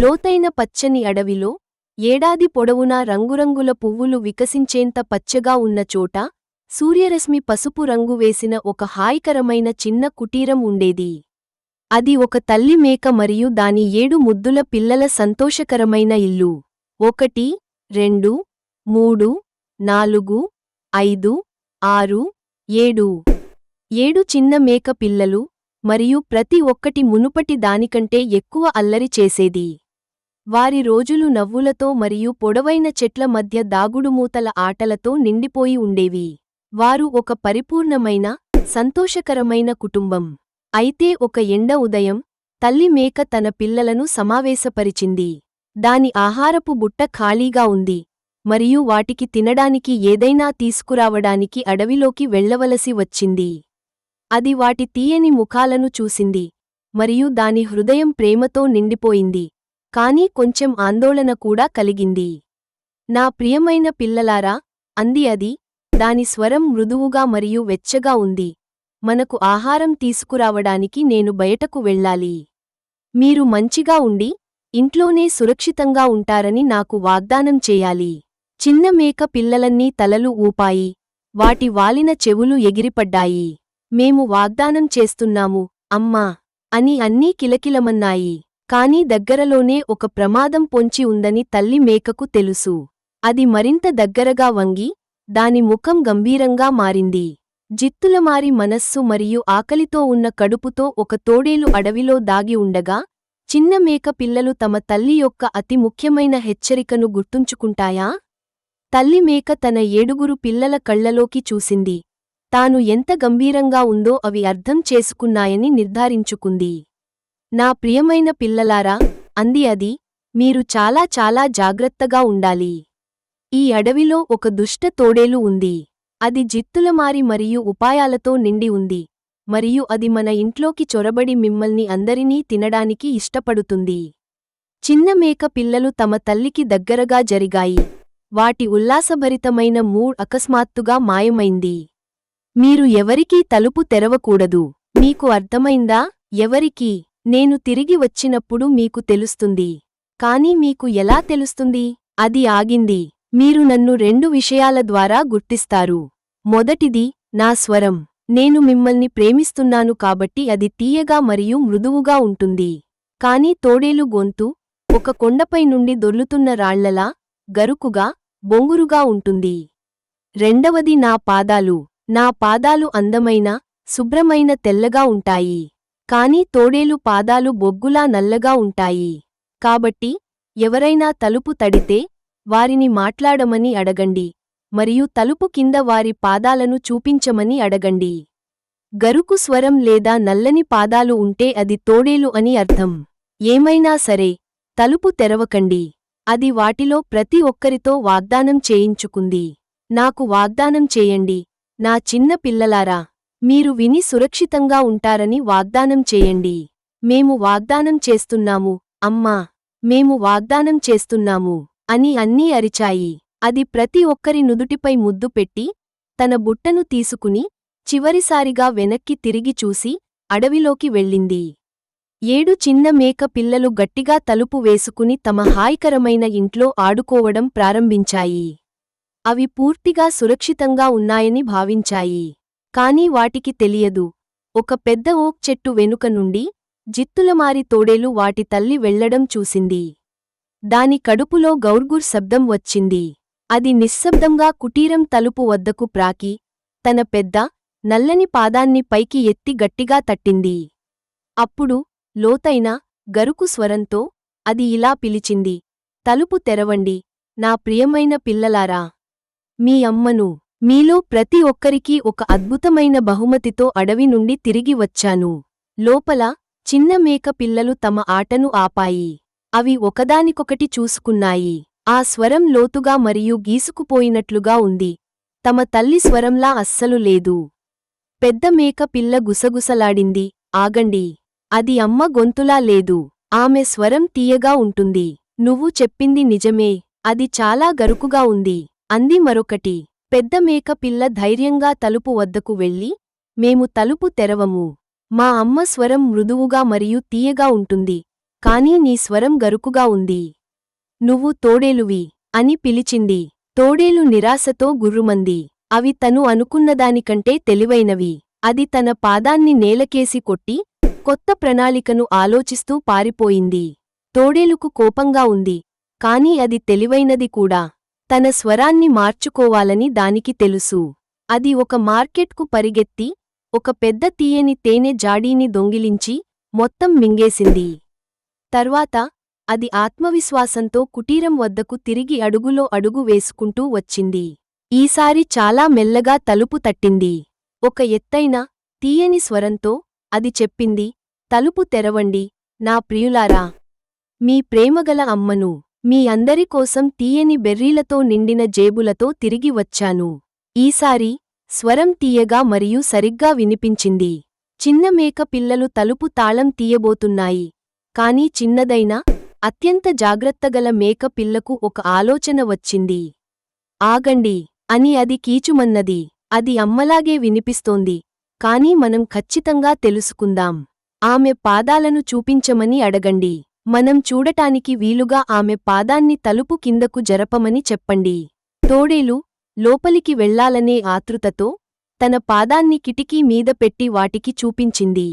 లోతైన పచ్చని అడవిలో ఏడాది పొడవునా రంగురంగుల పువ్వులు వికసించేంత పచ్చగా ఉన్న చోట సూర్యరశ్మి పసుపు రంగు వేసిన ఒక హాయికరమైన చిన్న కుటీరం ఉండేది. అది ఒక తల్లి మేక మరియు దాని ఏడు ముద్దుల పిల్లల సంతోషకరమైన ఇల్లు. ఒకటి రెండు మూడు నాలుగు ఐదు ఆరు ఏడు. ఏడు చిన్న మేక పిల్లలు మరియు ప్రతి ఒక్కటి మునుపటి దానికంటే ఎక్కువ అల్లరి చేసేది. వారి రోజులు నవ్వులతో మరియు పొడవైన చెట్ల మధ్య దాగుడుమూతల ఆటలతో నిండిపోయి ఉండేవి. వారు ఒక పరిపూర్ణమైన సంతోషకరమైన కుటుంబం. అయితే ఒక ఎండ ఉదయం తల్లి మేక తన పిల్లలను సమావేశపరిచింది. దాని ఆహారపు బుట్ట ఖాళీగా ఉంది. మరియు వాటికి తినడానికి ఏదైనా తీసుకురావడానికి అడవిలోకి వెళ్ళవలసి వచ్చింది. అది వాటి తీయని ముఖాలను చూసింది. మరియు దాని హృదయం ప్రేమతో నిండిపోయింది. కాని కొంచెం ఆందోళన కూడా కలిగింది. నా ప్రియమైన పిల్లలారా అంది అది. దాని స్వరం మృదువుగా మరియు వెచ్చగా ఉంది. మనకు ఆహారం తీసుకురావడానికి నేను బయటకు వెళ్ళాలి. మీరు మంచిగా ఉండి ఇంట్లోనే సురక్షితంగా ఉంటారని నాకు వాగ్దానం చేయాలి. చిన్న మేక పిల్లలన్నీ తలలు ఊపాయి. వాటి వాలిన చెవులు ఎగిరిపడ్డాయి. మేము వాగ్దానం చేస్తున్నాము అమ్మా అని అన్నీ కిలకిలమన్నాయి. కాని దగ్గరలోనే ఒక ప్రమాదం పొంచి ఉందని తల్లి మేకకు తెలుసు. అది మరింత దగ్గరగా వంగి దాని ముఖం గంభీరంగా మారింది. జిత్తులమారి మనస్సు మరియు ఆకలితో ఉన్న కడుపుతో ఒక తోడేలు అడవిలో దాగి ఉండగా చిన్న మేక పిల్లలు తమ తల్లి యొక్క అతి ముఖ్యమైన హెచ్చరికను గుర్తుంచుకుంటాయా? తల్లి మేక తన ఏడుగురు పిల్లల కళ్ళలోకి చూసింది. తాను ఎంత గంభీరంగా ఉందో అవి అర్థం చేసుకున్నాయని నిర్ధారించుకుంది. నా ప్రియమైన పిల్లలారా అంది అది మీరు చాలా చాలా జాగ్రత్తగా ఉండాలి. ఈ అడవిలో ఒక దుష్ట తోడేలు ఉంది. అది జిత్తులమారి మరియు ఉపాయాలతో నిండి ఉంది. మరియు అది మన ఇంట్లోకి చొరబడి మిమ్మల్ని అందరినీ తినడానికి ఇష్టపడుతుంది. చిన్న మేక పిల్లలు తమ తల్లికి దగ్గరగా జరిగాయి. వాటి ఉల్లాసభరితమైన మూడ్ అకస్మాత్తుగా మాయమైంది. మీరు ఎవరికీ తలుపు తెరవకూడదు. మీకు అర్థమైందా? ఎవరికీ? నేను తిరిగి వచ్చినప్పుడు మీకు తెలుస్తుంది. కాని మీకు ఎలా తెలుస్తుంది? అది ఆగింది. మీరు నన్ను రెండు విషయాల ద్వారా గుర్తిస్తారు. మొదటిది నా స్వరం. నేను మిమ్మల్ని ప్రేమిస్తున్నాను కాబట్టి అది తీయగా మరియు మృదువుగా ఉంటుంది. కాని తోడేలు గొంతు ఒక కొండపై నుండి దొర్లుతున్న రాళ్ళలా గరుకుగా బొంగురుగా ఉంటుంది. రెండవది నా పాదాలు. నా పాదాలు అందమైన శుభ్రమైన తెల్లగా ఉంటాయి. కాని తోడేలు పాదాలు బొగ్గులా నల్లగా ఉంటాయి. కాబట్టి ఎవరైనా తలుపు తడితే వారిని మాట్లాడమని అడగండి. మరియు తలుపు కింద వారి పాదాలను చూపించమని అడగండి. గరుకు స్వరం లేదా నల్లని పాదాలు ఉంటే అది తోడేలు అని అర్థం. ఏమైనా సరే తలుపు తెరవకండి. అది వాటిలో ప్రతి ఒక్కరితో వాగ్దానం చేయించుకుంది. నాకు వాగ్దానం చేయండి. నా చిన్న పిల్లలారా మీరు విని సురక్షితంగా ఉంటారని వాగ్దానం చేయండి. మేము వాగ్దానం చేస్తున్నాము. అమ్మా! మేము వాగ్దానం చేస్తున్నాము. అని అన్నీ అరిచాయి. అది ప్రతి ఒక్కరి నుదుటిపై ముద్దు పెట్టి తన బుట్టను తీసుకుని చివరిసారిగా వెనక్కి తిరిగి చూసి అడవిలోకి వెళ్ళింది. ఏడు చిన్న మేక పిల్లలు గట్టిగా తలుపు వేసుకుని తమ హాయికరమైన ఇంట్లో ఆడుకోవడం ప్రారంభించాయి. అవి పూర్తిగా సురక్షితంగా ఉన్నాయని భావించాయి. కాని వాటికి తెలియదు. ఒక పెద్ద ఓక్ చెట్టు వెనుక నుండి జిత్తులమారి తోడేలు వాటి తల్లి వెళ్ళడం చూసింది. దాని కడుపులో గౌర్గుర్ శబ్దం వచ్చింది. అది నిశ్శబ్దంగా కుటీరం తలుపు వద్దకు ప్రాకి తన పెద్ద నల్లని పాదాన్ని పైకి ఎత్తి గట్టిగా తట్టింది. అప్పుడు లోతైన గరుకు స్వరంతో అది ఇలా పిలిచింది. తలుపు తెరవండి నా ప్రియమైన పిల్లలారా. మీ అమ్మను మీలో ప్రతి ఒక్కరికీ ఒక అద్భుతమైన బహుమతితో అడవి నుండి తిరిగి వచ్చాను. లోపల చిన్న మేక పిల్లలు తమ ఆటను ఆపాయి. అవి ఒకదానికొకటి చూసుకున్నాయి. ఆ స్వరం లోతుగా మరియు గీసుకుపోయినట్లుగా ఉంది. తమ తల్లి స్వరంలా అస్సలు లేదు. పెద్ద మేక పిల్ల గుసగుసలాడింది. ఆగండి. అది అమ్మ గొంతులా లేదు. ఆమె స్వరం తీయగా ఉంటుంది. నువ్వు చెప్పింది నిజమే. అది చాలా గరుకుగా ఉంది. అంది మరొకటి. పెద్ద మేక పిల్ల ధైర్యంగా తలుపు వద్దకు వెళ్ళి మేము తలుపు తెరవము. మా అమ్మ స్వరం మృదువుగా మరియు తీయగా ఉంటుంది కానీ నీ స్వరం గరుకుగా ఉంది. నువ్వు తోడేలువి అని పిలిచింది. తోడేలు నిరాశతో గుర్రుమంది. అవి తను అనుకున్నదానికంటే తెలివైనవి. అది తన పాదాన్ని నేలకేసి కొట్టి కొత్త ప్రణాళికను ఆలోచిస్తూ పారిపోయింది. తోడేలుకు కోపంగా ఉంది కాని అది తెలివైనది కూడా. తన స్వరాన్ని మార్చుకోవాలని దానికి తెలుసు. అది ఒక మార్కెట్కు పరిగెత్తి ఒక పెద్ద తీయని తేనె జాడీని దొంగిలించి మొత్తం మింగేసింది. తర్వాత అది ఆత్మవిశ్వాసంతో కుటీరం వద్దకు తిరిగి అడుగులో అడుగు వేసుకుంటూ వచ్చింది. ఈసారి చాలా మెల్లగా తలుపు తట్టింది. ఒక ఎత్తైన తీయని స్వరంతో అది చెప్పింది తలుపు తెరవండి నా ప్రియులారా. మీ ప్రేమగల అమ్మను. మీ అందరి కోసం తీయని బెర్రీలతో నిండిన జేబులతో తిరిగి వచ్చాను. ఈసారి స్వరం తీయగా మరియు సరిగ్గా వినిపించింది. చిన్న మేక పిల్లలు తలుపు తాళం తీయబోతున్నాయి. కాని చిన్నదైనా అత్యంత జాగ్రత్తగల మేక పిల్లకు ఒక ఆలోచన వచ్చింది. ఆగండి అని అది కీచుమన్నది. అది అమ్మలాగే వినిపిస్తోంది. కాని మనం ఖచ్చితంగా తెలుసుకుందాం. ఆమె పాదాలను చూపించమని అడగండి. మనం చూడటానికి వీలుగా ఆమె పాదాన్ని తలుపు కిందకు జరపమని చెప్పండి. తోడేలు లోపలికి వెళ్ళాలనే ఆతృతతో తన పాదాన్ని కిటికీ మీద పెట్టి వాటికి చూపించింది.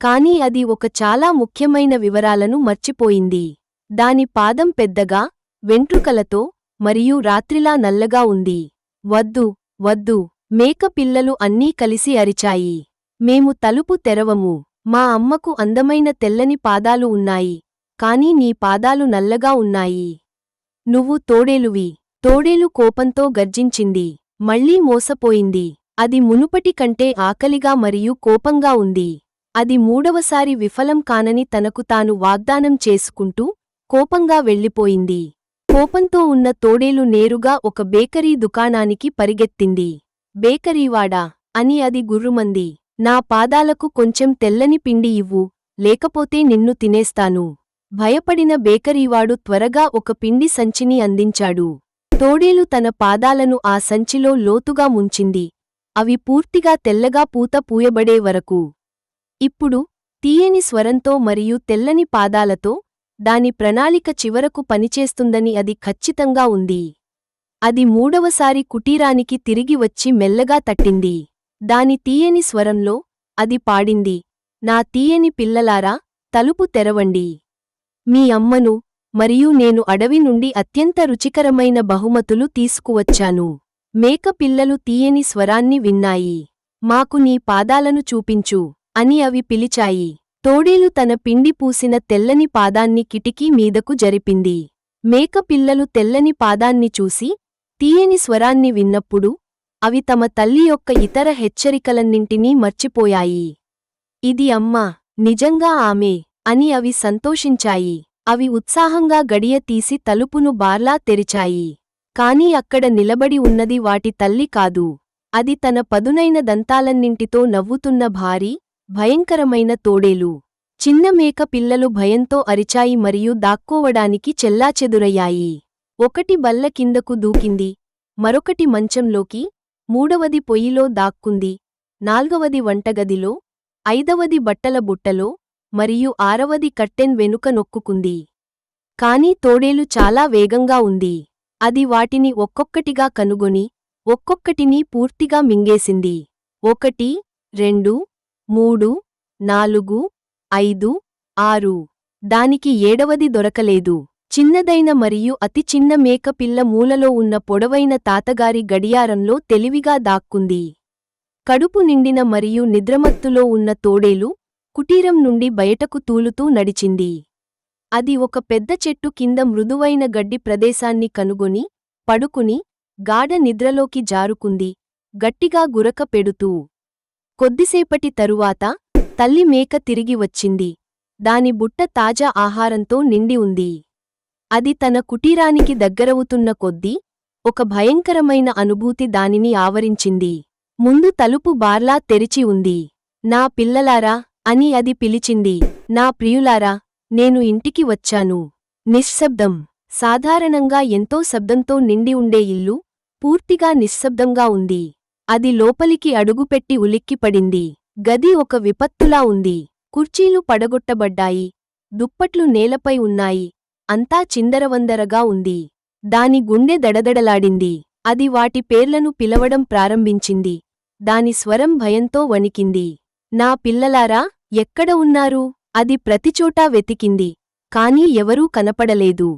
కాని అది ఒక చాలా ముఖ్యమైన వివరాలను మర్చిపోయింది. దాని పాదం పెద్దగా వెంట్రుకలతో మరియు రాత్రిలా నల్లగా ఉంది. వద్దు వద్దు మేక పిల్లలు అన్నీ కలిసి అరిచాయి. మేము తలుపు తెరవము. మా అమ్మకు అందమైన తెల్లని పాదాలు ఉన్నాయి. కాని నీ పాదాలు నల్లగా ఉన్నాయి. నువ్వు తోడేలువి. తోడేలు కోపంతో గర్జించింది. మళ్ళీ మోసపోయింది. అది మునుపటి కంటే ఆకలిగా మరియు కోపంగా ఉంది. అది మూడవసారి విఫలం కానని తనకు తాను వాగ్దానం చేసుకుంటూ కోపంగా వెళ్ళిపోయింది. కోపంతో ఉన్న తోడేలు నేరుగా ఒక బేకరీ దుకాణానికి పరిగెత్తింది. బేకరీవాడా అని అది గుర్రుమంది. నా పాదాలకు కొంచెం తెల్లని పిండి ఇవ్వు. లేకపోతే నిన్ను తినేస్తాను. భయపడిన బేకరీవాడు త్వరగా ఒక పిండి సంచిని అందించాడు. తోడేలు తన పాదాలను ఆ సంచిలో లోతుగా ముంచింది. అవి పూర్తిగా తెల్లగా పూత పూయబడే వరకు. ఇప్పుడు తీయని స్వరంతో మరియు తెల్లని పాదాలతో దాని ప్రణాళిక చివరకు పనిచేస్తుందని అది ఖచ్చితంగా ఉంది. అది మూడవసారి కుటీరానికి తిరిగి వచ్చి మెల్లగా తట్టింది. దాని తీయని స్వరంలో అది పాడింది. నా తీయని పిల్లలారా తలుపు తెరవండి. మీ అమ్మను మరియు నేను అడవి నుండి అత్యంత రుచికరమైన బహుమతులు తీసుకువచ్చాను. మేక పిల్లలు తీయని స్వరాన్ని విన్నాయి. మాకు నీ పాదాలను చూపించు అని అవి పిలిచాయి. తోడేలు తన పిండి పూసిన తెల్లని పాదాన్ని కిటికీ మీదకు జరిపింది. మేక పిల్లలు తెల్లని పాదాన్ని చూసి తీయని స్వరాన్ని విన్నప్పుడు అవి తమ తల్లి యొక్క ఇతర హెచ్చరికలన్నింటినీ మర్చిపోయాయి. ఇది అమ్మ నిజంగా ఆమె అని అవి సంతోషించాయి. అవి ఉత్సాహంగా గడియ తీసి తలుపును బార్లా తెరిచాయి. కాని అక్కడ నిలబడి ఉన్నది వాటి తల్లి కాదు. అది తన పదునైన దంతాలన్నింటితో నవ్వుతున్న భారీ భయంకరమైన తోడేలు. చిన్న మేక పిల్లలు భయంతో అరిచాయి మరియు దాక్కోవడానికి చెల్లాచెదురయ్యాయి. ఒకటి బల్ల కిందకు దూకింది. మరొకటి మంచంలోకి మూడవది పొయ్యిలో దాక్కుంది. నాల్గవది వంటగదిలో ఐదవది బట్టల బుట్టలో మరియు ఆరవది కట్టెన్ వెనుక నొక్కుకుంది. కాని తోడేలు చాలా వేగంగా ఉంది. అది వాటిని ఒక్కొక్కటిగా కనుగొని ఒక్కొక్కటిని పూర్తిగా మింగేసింది. ఒకటి రెండు మూడు నాలుగు ఐదు ఆరు. దానికి ఏడవది దొరకలేదు. చిన్నదైన మరియు అతి చిన్న మేకపిల్ల మూలలో ఉన్న పొడవైన తాతగారి గడియారంలో తెలివిగా దాక్కుంది. కడుపు నిండిన మరియు నిద్రమత్తులో ఉన్న తోడేలు కుటీరం నుండి బయటకు తూలుతూ నడిచింది. అది ఒక పెద్ద చెట్టు కింద మృదువైన గడ్డి ప్రదేశాన్ని కనుగొని పడుకుని గాఢ నిద్రలోకి జారుకుంది. గట్టిగా గురక పెడుతూ. కొద్దిసేపటి తరువాత తల్లి మేక తిరిగి వచ్చింది. దాని బుట్ట తాజా ఆహారంతో నిండి ఉంది. అది తన కుటీరానికి దగ్గరవుతున్న కొద్దీ ఒక భయంకరమైన అనుభూతి దానిని ఆవరించింది. ముందు తలుపు బార్లా తెరిచి ఉంది. నా పిల్లలారా అని అది పిలిచింది. నా ప్రియులారా నేను ఇంటికి వచ్చాను. నిశ్శబ్దం. సాధారణంగా ఎంతో శబ్దంతో నిండి ఉండే ఇల్లు పూర్తిగా నిశ్శబ్దంగా ఉంది. అది లోపలికి అడుగుపెట్టి ఉలిక్కిపడింది. గది ఒక విపత్తులా ఉంది. కుర్చీలు పడగొట్టబడ్డాయి. దుప్పట్లు నేలపై ఉన్నాయి. అంతా చిందరవందరగా ఉంది. దాని గుండె దడదడలాడింది. అది వాటి పేర్లను పిలవడం ప్రారంభించింది. దాని స్వరం భయంతో వణికింది. నా పిల్లలారా ఎక్కడ ఉన్నారు? అది ప్రతిచోటా వెతికింది. కాని ఎవరూ కనపడలేదు.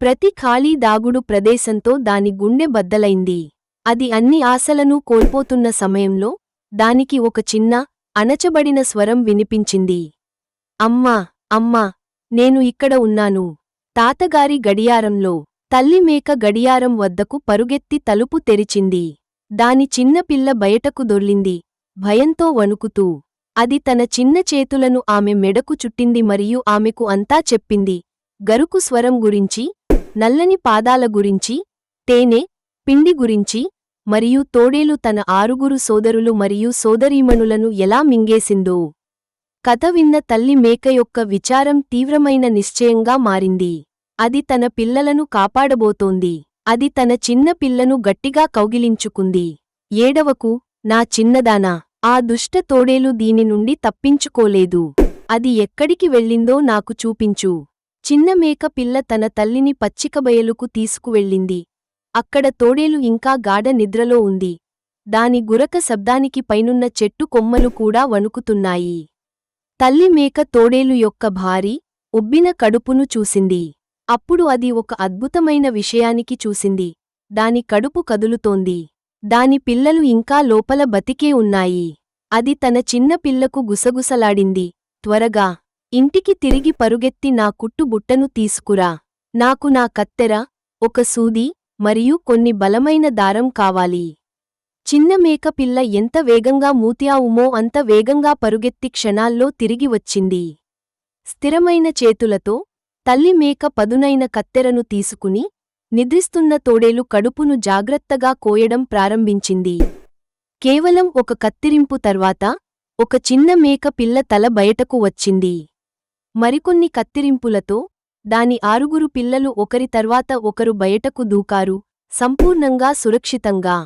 ప్రతి ఖాళీ దాగుడు ప్రదేశంతో దాని గుండె బద్దలైంది. అది అన్ని ఆశలను కోల్పోతున్న సమయంలో దానికి ఒక చిన్న అణచబడిన స్వరం వినిపించింది. అమ్మా! అమ్మా! నేను ఇక్కడ ఉన్నాను. తాతగారి గడియారంలో తల్లి మేక గడియారం వద్దకు పరుగెత్తి తలుపు తెరిచింది. దాని చిన్నపిల్ల బయటకు దొర్లింది. భయంతో వణుకుతూ అది తన చిన్న చేతులను ఆమె మెడకు చుట్టింది మరియు ఆమెకు అంతా చెప్పింది. గరుకు స్వరం గురించి నల్లని పాదాల గురించి తేనె పిండి గురించి మరియు తోడేలు తన ఆరుగురు సోదరులు మరియు సోదరీమణులను ఎలా మింగేసిందో. కథ విన్న తల్లి మేక యొక్క విచారం తీవ్రమైన నిశ్చయంగా మారింది. అది తన పిల్లలను కాపాడబోతోంది. అది తన చిన్న పిల్లను గట్టిగా కౌగిలించుకుంది. ఏడవకు నా చిన్నదానా? ఆ దుష్ట తోడేలు దీని నుండి తప్పించుకోలేదు. అది ఎక్కడికి వెళ్ళిందో నాకు చూపించు. చిన్న మేక పిల్ల తన తల్లిని పచ్చికబయలుకు తీసుకువెళ్ళింది. అక్కడ తోడేలు ఇంకా గాఢ నిద్రలో ఉంది. దాని గురక శబ్దానికి పైనున్న చెట్టు కొమ్మలు కూడా వణుకుతున్నాయి. తల్లి మేక తోడేలు యొక్క భారీ ఉబ్బిన కడుపును చూసింది. అప్పుడు అది ఒక అద్భుతమైన విషయానికి చూసింది. దాని కడుపు కదులుతోంది. దాని పిల్లలు ఇంకా లోపల బతికే ఉన్నాయి. అది తన చిన్న పిల్లకు గుసగుసలాడింది. త్వరగా ఇంటికి తిరిగి పరుగెత్తి నా కుట్టుబుట్టను తీసుకురా. నాకు నా కత్తెర ఒక సూది మరియు కొన్ని బలమైన దారం కావాలి. చిన్న మేకపిల్ల ఎంత వేగంగా మూత్యావుమో అంత వేగంగా పరుగెత్తి క్షణాల్లో తిరిగి వచ్చింది. స్థిరమైన చేతులతో తల్లి మేక పదునైన కత్తెరను తీసుకుని నిద్రిస్తున్న తోడేలు కడుపును జాగ్రత్తగా కోయడం ప్రారంభించింది. కేవలం ఒక కత్తిరింపు తర్వాత ఒక చిన్న మేక పిల్ల తల బయటకు వచ్చింది. మరికొన్ని కత్తిరింపులతో దాని ఆరుగురు పిల్లలు ఒకరి తర్వాత ఒకరు బయటకు దూకారు సంపూర్ణంగా సురక్షితంగా.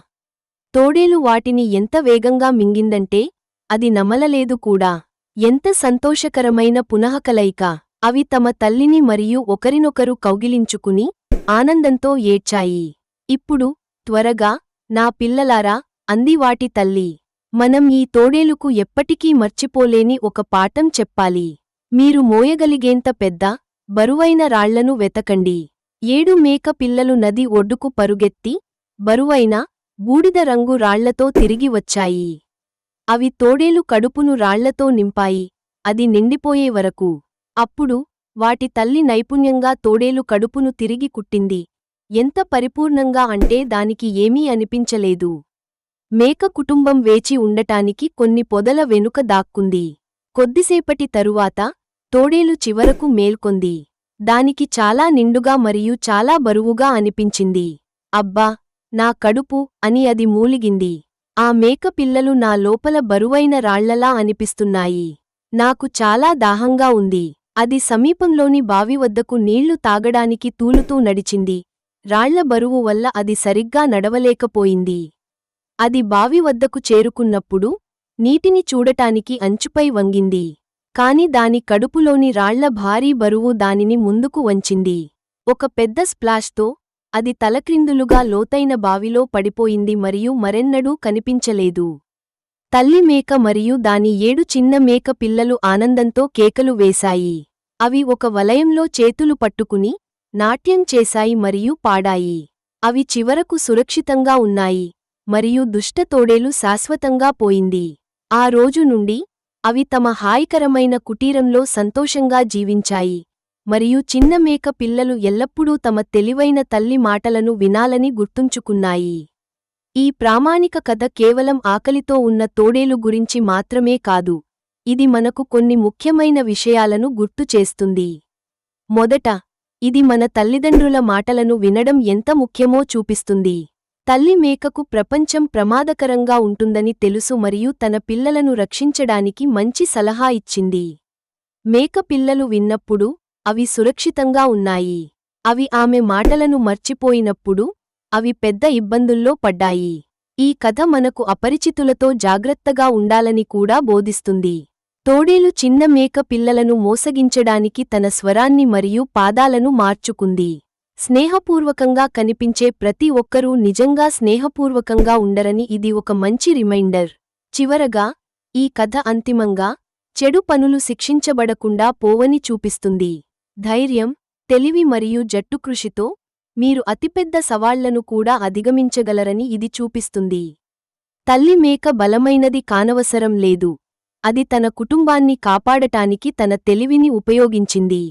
తోడేలు వాటిని ఎంత వేగంగా మింగిందంటే అది నమలలేదు కూడా. ఎంత సంతోషకరమైన పునఃకలయిక! అవి తమ తల్లిని మరియు ఒకరినొకరు కౌగిలించుకుని ఆనందంతో ఏడ్చాయి. ఇప్పుడు త్వరగా నా పిల్లలారా అంది వాటి తల్లి. మనం ఈ తోడేలుకు ఎప్పటికీ మర్చిపోలేని ఒక పాఠం చెప్పాలి. మీరు మోయగలిగేంత పెద్ద బరువైన రాళ్ళను వెతకండి. ఏడు మేక పిల్లలు నది ఒడ్డుకు పరుగెత్తి బరువైన బూడిద రంగు రాళ్ళతో తిరిగి వచ్చాయి. అవి తోడేలు కడుపును రాళ్ళతో నింపాయి. అది నిండిపోయే వరకు. అప్పుడు వాటి తల్లి నైపుణ్యంగా తోడేలు కడుపును తిరిగి కుట్టింది. ఎంత పరిపూర్ణంగా అంటే దానికి ఏమీ అనిపించలేదు. మేక కుటుంబం వేచి ఉండటానికి కొన్ని పొదల వెనుక దాక్కుంది. కొద్దిసేపటి తరువాత తోడేలు చివరకు మేల్కొంది. దానికి చాలా నిండుగా మరియు చాలా బరువుగా అనిపించింది. అబ్బా! నా కడుపు అని అది మూలిగింది. ఆ మేక పిల్లలు నా లోపల బరువైన రాళ్ళలా అనిపిస్తున్నాయి. నాకు చాలా దాహంగా ఉంది. అది సమీపంలోని బావి వద్దకు నీళ్ళు తాగడానికి తూలుతూ నడిచింది. రాళ్ళ బరువు వల్ల అది సరిగ్గా నడవలేకపోయింది. అది బావి వద్దకు చేరుకున్నప్పుడు నీటిని చూడటానికి అంచుపై వంగింది. కాని దాని కడుపులోని రాళ్ళ భారీ బరువు దానిని ముందుకు వంచింది. ఒక పెద్ద స్ప్లాష్తో అది తలక్రిందులుగా లోతైన బావిలో పడిపోయింది మరియు మరెన్నడూ కనిపించలేదు. తల్లి మేక మరియు దాని ఏడు చిన్న మేక పిల్లలు ఆనందంతో కేకలు వేశాయి. అవి ఒక వలయంలో చేతులు పట్టుకుని నాట్యం చేశాయి మరియు పాడాయి. అవి చివరకు సురక్షితంగా ఉన్నాయి మరియు దుష్ట తోడేలు శాశ్వతంగా పోయింది. ఆ రోజు నుండి అవి తమ హాయికరమైన కుటీరంలో సంతోషంగా జీవించాయి మరియు చిన్న మేక పిల్లలు ఎల్లప్పుడూ తమ తెలివైన తల్లి మాటలను వినాలని గుర్తుంచుకున్నాయి. ఈ ప్రామాణిక కథ కేవలం ఆకలితో ఉన్న తోడేలు గురించి మాత్రమే కాదు ఇది మనకు కొన్ని ముఖ్యమైన విషయాలను గుర్తు చేస్తుంది. మొదట ఇది మన తల్లిదండ్రుల మాటలను వినడం ఎంత ముఖ్యమో చూపిస్తుంది. తల్లి మేకకు ప్రపంచం ప్రమాదకరంగా ఉంటుందని తెలుసు మరియు తన పిల్లలను రక్షించడానికి మంచి సలహా ఇచ్చింది. మేక పిల్లలు విన్నప్పుడు అవి సురక్షితంగా ఉన్నాయి. అవి ఆమె మాటలను మర్చిపోయినప్పుడు అవి పెద్ద ఇబ్బందుల్లో పడ్డాయి. ఈ కథ మనకు అపరిచితులతో జాగ్రత్తగా ఉండాలని కూడా బోధిస్తుంది. తోడేలు చిన్న మేక పిల్లలను మోసగించడానికి తన స్వరాన్ని మరియు పాదాలను మార్చుకుంది. స్నేహపూర్వకంగా కనిపించే ప్రతి ఒక్కరూ నిజంగా స్నేహపూర్వకంగా ఉండరని ఇది ఒక మంచి రిమైండర్. చివరగా ఈ కథ అంతిమంగా చెడు పనులు శిక్షించబడకుండా పోవని చూపిస్తుంది. ధైర్యం తెలివి మరియు జట్టుకృషితో మీరు అతిపెద్ద సవాళ్ళను కూడా అధిగమించగలరని ఇది చూపిస్తుంది. తల్లి మేక బలమైనది కానవసరం లేదు. అది తన కుటుంబాన్ని కాపాడటానికి తన తెలివిని ఉపయోగించింది.